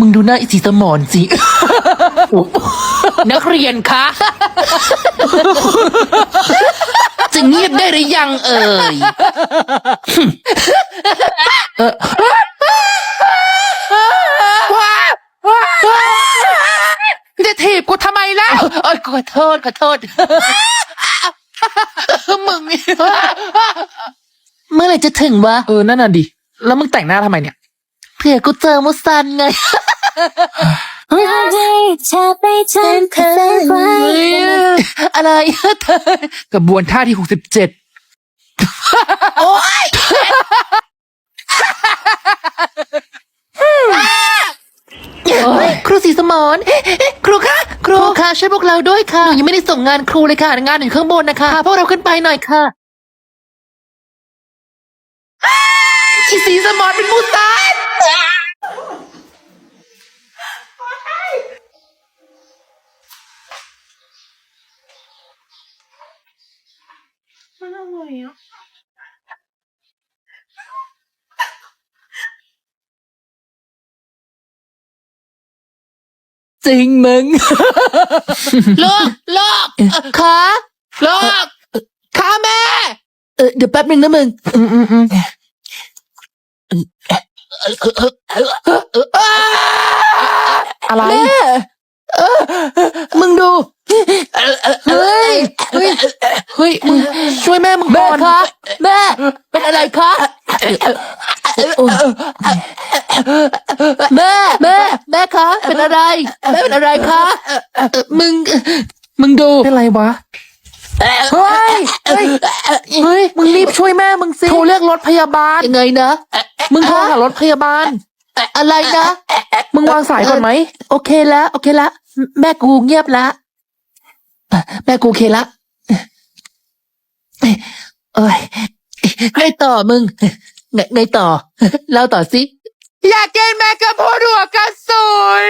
มึงดูหน้าอีสีสมอนสิ นักเรียนคะ จะเงียบได้หรือยังเอ่ย จะถีบกูทำไมล่ะเอ้ยขอโทษขอโทษ มึงนี่เมื่อไหร่จะถึงวะ เออ นั่นน่ะดิ แล้วมึงแต่งหน้าทำไมเนี่ย เผื่อกูเจอมุซันไงเธอไปจนเคยไว้อะไรเธอกระบวนท่าที่หกสิบเจ็ดโอ๊ยครูสีสมอนครูคะครูคะช่วยพวกเราด้วยค่ะหนูยังไม่ได้ส่งงานครูเลยค่ะ งานอยู่ข้างบนนะคะพาพวกเราขึ้นไปหน่อยค่ะอีสีสมอนเป็นมูตาน จริงมึงเลิกเลิกคะเลิกค่ะแม่ เออเดี๋ยวแป๊บนึงนะมึง อืมอืมอืม อะไร แม่เออมึงดู เฮ้ย เฮ้ย เฮ้ย มึงช่วยแม่มึงแม่ก่อนคะแม่ เป็นอะไรคะแม่ แม่ แม่คะ เป็นอะไร แม่เป็นอะไรคะ มึง มึงดู เป็นไรวะ เฮ้ยเฮ้ยเฮ้ย มึงรีบช่วยแม่มึงสิโทรเรียกรถพยาบาล ยังไงนะ มึงโทรหารถพยาบาล อะไรนะ มึงวางสายก่อนไหม โอเคแล้ว โอเคละแม่กูเงียบละอะแม่กูโอเคละเอ้ยไงต่อมึงไงไงต่อ เล่าต่อสิ อยากกินแมกกาโพดหัวกระสุน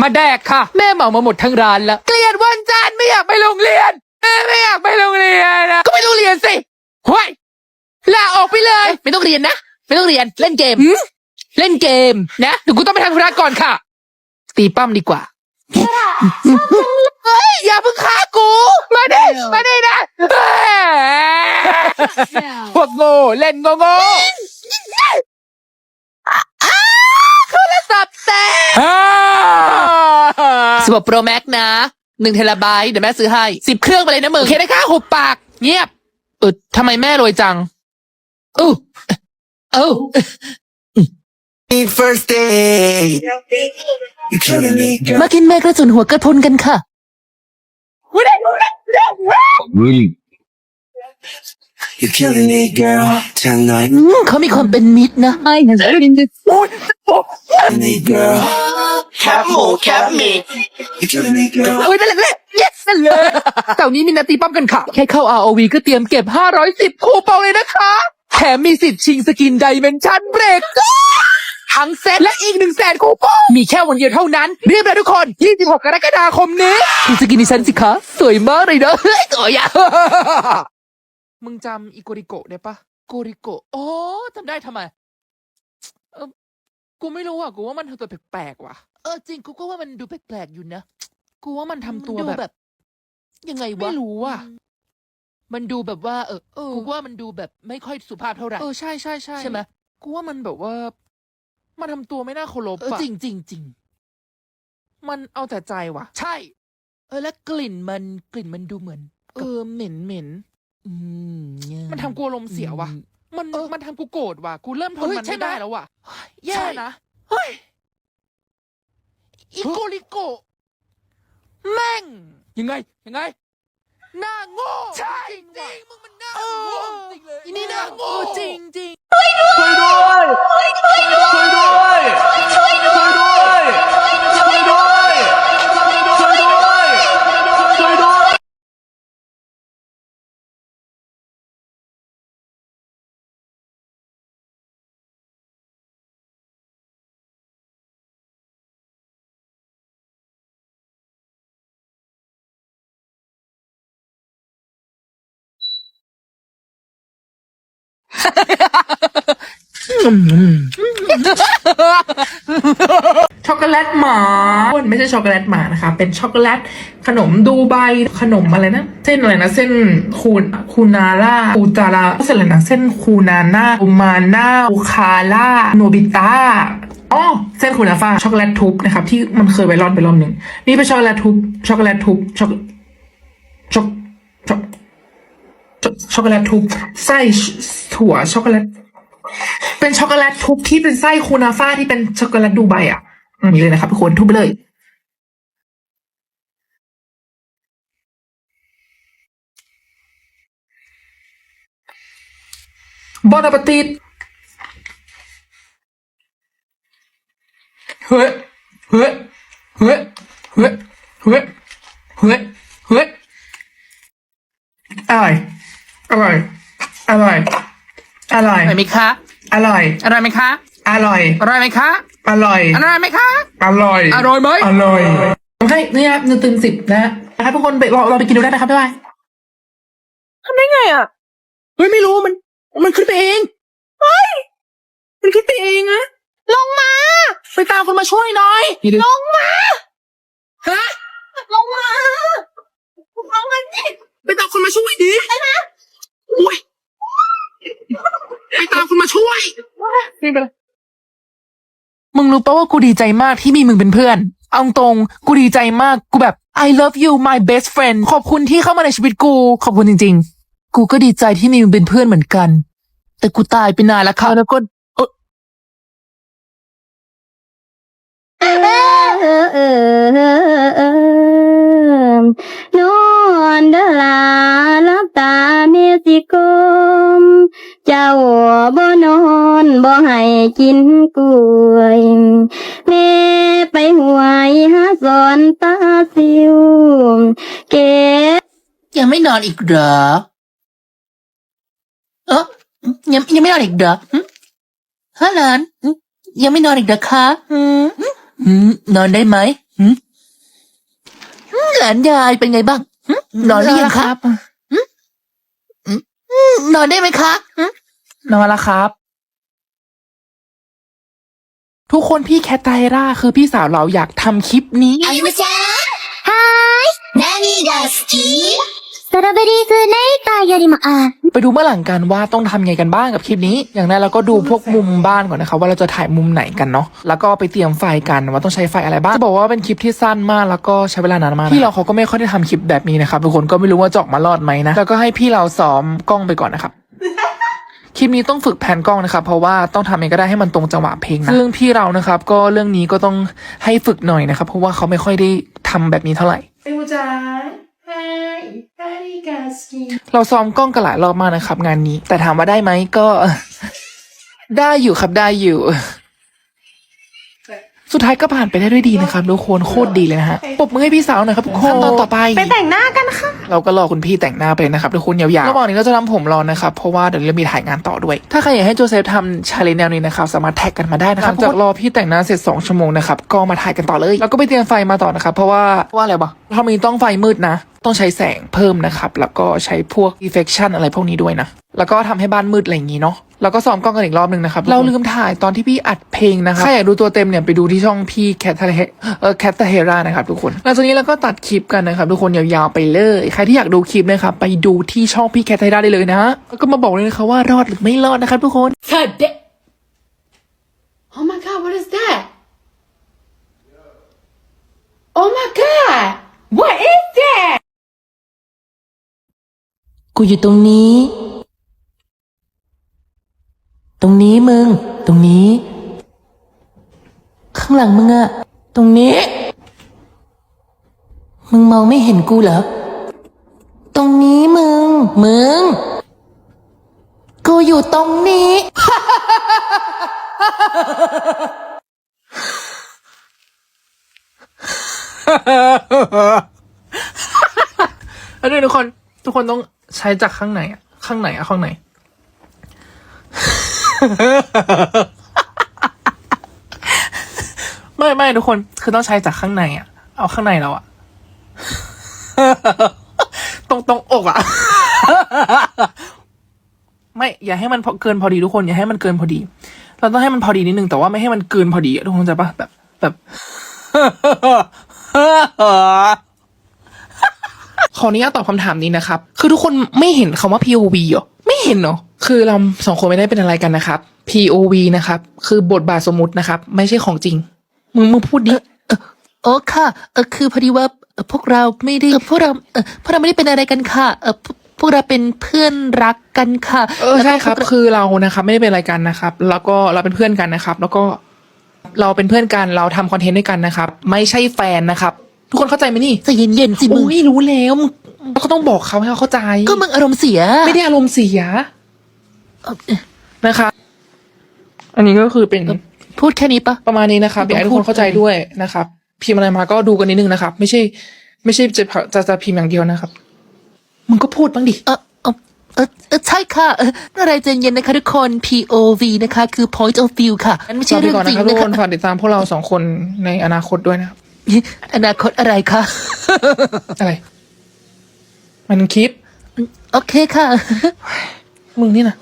มาแดกค่ะ แม่เหมามาหมดทั้งร้านแล้วเกลียดวันจันทร์ไม่อยากไปโรงเรียนแม่ไม่อยากไปโรงเรียนอะก็ไม่ต้องเรียนสิห้ยลาออกไปเลย ไม่ต้องเรียนนะไม่ต้องเรียนเล่นเกมหืมเล่นเกมนะเดี๋ยวกูต้องไปทำธุระก่อนค่ะ ตีปั้มดีกว่าอย่าเพิ่งฆ่ากู มาดิมาดินะพวกโง่เล่นโง่โง่โทรศัพท์แตก 16 Pro Max นะหนึ่งเทราไบต์เดี๋ยวแม่ซื้อให้สิบเครื่องไปเลยนะมึงโอเคนะคะหุบปาก เงียบเออทำไมแม่รวยจังอู้เอ้า first day. You killing me, girl. มากินแม่กระสุนหัวกระทุนกันค่ะ You killing me, girl. Tonight, อืมเขามีความเป็นมิตรนะ killing me, girl. Cap more, cap me. You killing me, girl. เฮ้ยนั่นแหละนั่นแหละ yes นั่นเลยแต่วันนี้มีนาตีป้อมกันค่ะ แค่เข้า ROV ก็เตรียมเก็บ 510 คูปองเลยนะคะ แถมมีสิทธิ์ชิงสกินดิเมนชั่นเบรกทั้งเซ็ตและอีกหนึ่งแสนคูปอง มีแค่วันเดียวเท่านั้น รีบเลยทุกคน 26 กรกฎาคมนี้คุณสกินดิฉันสิคะ สวยมากเลยเนอะเฮ้ยโอ้ยอะ มึงจำอีโกริโกะได้ปะโกริโกะอ๋อจำได้ทำไมกูไม่รู้อะ กูว่ามันทำตัวแปลกๆว่ะ เออจริง กูก็ว่ามันดูแปลกๆอยู่นะ กูว่ามันทำตัวมันดูแบบ ยังไงวะ ไม่รู้อะ มันดูแบบว่าเออเออ กูว่ามันดูแบบไม่ค่อยสุภาพเท่าไหร่ เออใช่ใช่ใช่ใช่ไหมกูว่ามันแบบว่า มันทำตัวไม่น่าเคารพเอออะจริงจริงจริง มันเอาแต่ใจว่ะ ใช่ เออ แล้วกลิ่นมันกลิ่นมันดูเหมือน เออเหม็นเหม็นอื มเนี่ยมันทำกูอารมณ์เสียว่ะอืมมันเออมันทำกูโกรธว่ะ กูเริ่มทนเฮ้ยมันใช่ไม่ไหม ได้แล้วว่ะแย่ใช่นะ เฮ้ยอีโกริโกะแม่ง ยังไง ยังไง หน้าโง่ใช่จริงจริงมึงมันหน้าเออโง่จริงเลยอีนี่หน้าโง่จริงจริงเช็ ช็อกโกแลตหมาไม่ใช่ช็อกโกแลตหมานะคะ เป็นช็อกโกแลตขนมดูไบขนมอะไรนะ เส้นอะไรนะเส้นคูนคูนาร่าคูตาราเส้นอะไรนะเส้นคูนาน่าคูมาน่าคูคาร่าโนบิตาอ๋อเส้นคูนาฟ้าช็อกโกแลตทุบนะครับที่มันเคยไวรอนไปรอบหนึ่งนี่เป็นช็อกโกแลตทุบช็อกโกแลตทุบช็ช็อกช็อก ช็อกโกแลตทุบไส้ถั่วช็อกโกแลตเป็นช็อกโกแลตทุบที่เป็นไส้คูนาฟ่าที่เป็นช็อกโกแลตดูไบอะอย่างนี้เลยนะครับทุกคนทุบไปเลย บอนอปติตเฮ้ยเฮ้ยเฮ้ยเฮ้ยเฮ้ยเฮ้ยเฮ้ย อร่อย อร่อย อร่อย อ ร่อยอร่อย ไหมคะ อร่อย อร่อยไหมคะ อร่อย อร่อยไหมคะ อร่อย อร่อยไหมคะ อร่อย อร่อยไหมอร่อยให้นี่ครับหนึ่งตึงสิบนะฮะนะครับทุกคนไปเราเราไปกินดูได้นะครับบ๊ายบายไงอะ เฮ้ยไม่รู้มัน มันขึ้นไปเอง เฮ้ย มันขึ้นไปเองอะลงมา ไปตามคนมาช่วยหน่อย ลงมา ฮะ ลงมาลงมาดิไปตามคนมาช่วยดิไปนะอุ้ยไปตามคนมาช่วย ไม่เป็นไรมึงรู้ปะว่ากูดีใจมากที่มีมึงเป็นเพื่อน เอาตรงๆกูดีใจมาก กูแบบ I love you my best friend ขอบคุณที่เข้ามาในชีวิตกู ขอบคุณจริง ๆ กูก็ดีใจที่มีมึงเป็นเพื่อนเหมือนกัน แต่กูตายไปนานแล้วค่ะแล้วก็เออเออเออเออเออนอนเดอลาลับตาเมสิกลม เจ้าบ่นอนบ่ให้กินกล้วยแม่ไปหวยหาสอนตาสิวเก็บยังไม่นอนอีกเหรอเออยังยังไม่นอนอีกเหรอหึฮะหลานหึยังไม่นอนอีกเหรอคะอืมอืมนอนได้ไหมหึอืมหลานยายเป็นไงบ้างหึนอนหรือยังครับ นอนได้ไหมคะหึ นอนแล้วครับ ทุกคนพี่แคทไตร่าคือพี่สาวเราอยากทำคลิปนี้ はーい何が好き สตรอเบอรี่คือในตายริมาไปดูเมื่อหลังกันว่าต้องทำยัไงกันบ้างกับคลิปนี้ อย่างแรกเราก็ดูพวกมุมบ้านก่อนนะครับว่าเราจะถ่ายมุมไหนกันเนาะแล้วก็ไปเตรียมไฟกันว่าต้องใช้ไฟอะไรบ้างจะบอกว่าเป็นคลิปที่สั้นมากแล้วก็ใช้เวลานานมากพี่เราเขาก็ไม่ค่อยได้ทำคลิปแบบนี้นะครับทุกคนก็ไม่รู้ว่าจะอกมารอดไหมนะแล้วก็ให้พี่เราซ้อมกล้องไปก่อนนะครับคลิปนี้ต้องฝึกแผนกล้องนะครับ เพราะว่าต้องทำเองก็ได้ให้มันตรงจังหวะเพลงนะซึ่งพี่เรานะครับ ก็เรื่องนี้ก็ต้องให้ฝึกหน่อยนะครับ เพราะว่าเขาไม่ค่อยได้ทำแบบนี้เท่าไหร่เอวจา ราซ้อมกล้องกันหลายรอบมากนะครับ งานนี้ แต่ถามว่าได้ไหมก็ ได้อยู่ครับได้อยู่ สุดท้ายก็ผ่านไปได้ด้วยดีนะครับทุกคนโคตรดีเลยนะฮะปรบมือให้พี่สาวหน่อยครับทุกคนขั้นตอนต่อไป ไปแต่งหน้ากันค่ะเราก็รอคุณพี่แต่งหน้าไปเลยนะครับทุกคนยาวๆระหว่างนี้เราจะทำผมรอนะครับ เพราะว่าเดี๋ยวเรามีถ่ายงานต่อด้วย ถ้าใครอยากให้โจเซฟทำชาเลนจ์แนวนี้นะครับ สามารถแท็กกันมาได้นะครับจากรอพี่แต่งหน้าเสร็จ 2 ชั่วโมงนะครับ ก็มาถ่ายกันต่อเลย แล้วก็ไปเตรียมไฟมาต่อนะครับ เพราะว่าว่าอะไรวะถ้ามีต้องไฟมืดนะ ต้องใช้แสงเพิ่มนะครับ แล้วก็ใช้พวก effection อะไรพวกนี้ด้วยนะ แล้วก็ทำให้บ้านมืดอะไรอย่างนี้เนาะแล้วก็ซ้อมกล้องกันอีกรอบหนึ่งนะครับ เราลืมถ่ายตอนที่พี่อัดเพลงนะครับ ถ้าอยากดูตัวเต็มเนี่ยไปดูที่ช่องพี่แคทเฮเออแคทเฮรานะครับทุกคน หลังจากนี้เราก็ตัดคลิปกันนะครับ ทุกคนยาวๆไปเลย ใครที่อยากดูคลิปนะครับไปดูที่ช่องพี่แคทเฮราได้เลยนะแล้วก็มาบอกเลยนะคะว่ารอดหรือไม่รอดนะครับทุกคน Oh my god what is that Oh my god what is that กูอยู่ตรงนี้ ตรงนี้มึง ตรงนี้ ข้างหลังมึงอะตรงนี้ มึงมองไม่เห็นกูเหรอ ตรงนี้มึง มึง กูอยู่ตรงนี้อันนี้ทุกคน ทุกคนต้อง ใช้จากข้างในอะข้างไหนอะข้างไหน ไม่ไม่ทุกคนคือต้องใช้จากข้างในอะเอาข้างในเราอะตรงตรงอกอะไม่อย่าให้มันพอเกินพอดีทุกคนอย่าให้มันเกินพอดี เราต้องให้มันพอดีนิดนึงแต่ว่าไม่ให้มันเกินพอดีอะทุกคนเข้าใจปะแบบแบบ ขออนุญาตตอบคำถามนี้นะครับ คือทุกคนไม่เห็นคำว่า POV เหรอ ไม่เห็นเนาะคือเราสองคนไม่ได้เป็นอะไรกันนะครับ POV นะครับ คือบทบาทสมมุตินะครับ ไม่ใช่ของจริง มึงมึงพูดดิโอ้ค่ะเออคือพอดีว่าเอ่อพวกเราไม่ได้เอ่อพวกเราเออพวกเราไม่ได้เป็นอะไรกันค่ะเออพวกพวกเราเป็นเพื่อนรักกันค่ะเออใช่ครับแล้วก็พวกเาคือเรานะครับ ไม่ได้เป็นอะไรกันนะครับ แล้วก็เราเป็นเพื่อนกันนะครับ แล้วก็เราเป็นเพื่อนกันเราทำคอนเทนต์ด้วยกันนะครับ ไม่ใช่แฟนนะครับ ทุกคนเข้าใจไหมนี่ใจเย็นๆสิมึง โอ้ยรู้แล้วมึงเราก็ต้องบอกเขาให้เขาเข้าใจ ก็มึงอารมณ์เสีย ไม่ได้อารมณ์เสียเอ่อเอ่อนะคะ อันนี้ก็คือเป็นพูดแค่นี้ปะ ประมาณนี้นะครับอไม่ยากต้องให้ทุกคนเข้าใจพูดด้วยนะครับ พิมพ์อะไรมาก็ดูกันนิดนึงนะครับ ไม่ใช่ ไม่ใช่จะจะจะพิมพ์อย่างเดียวนะครับ มึงก็พูดบ้างดิ เออเออเออเออใช่ค่ะเอออะไรใจเย็นนะคะทุกคน POV นะคะ คือ point of view ค่ะ มันไม่ใช่ฝากเรื่องก่อนจรินะงครับทุนะกคะคนฝากติดตามพวกเราสองคนในอนาคตด้วยนะครับ อนาคตอะไรคะ อะไร มันคลิป โอเคค่ะ มึงนี่นะ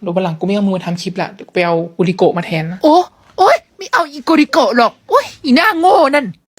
เดี๋ยววันหลังกูไม่เอามึงมาทำคลิปละเดี๋ยวกูไปเอาอุริโกะมาแทนนะ โอ้โอ้ยไม่เอาอีโกริโกะหรอก โอ้ยอีหน้าโง่นั่น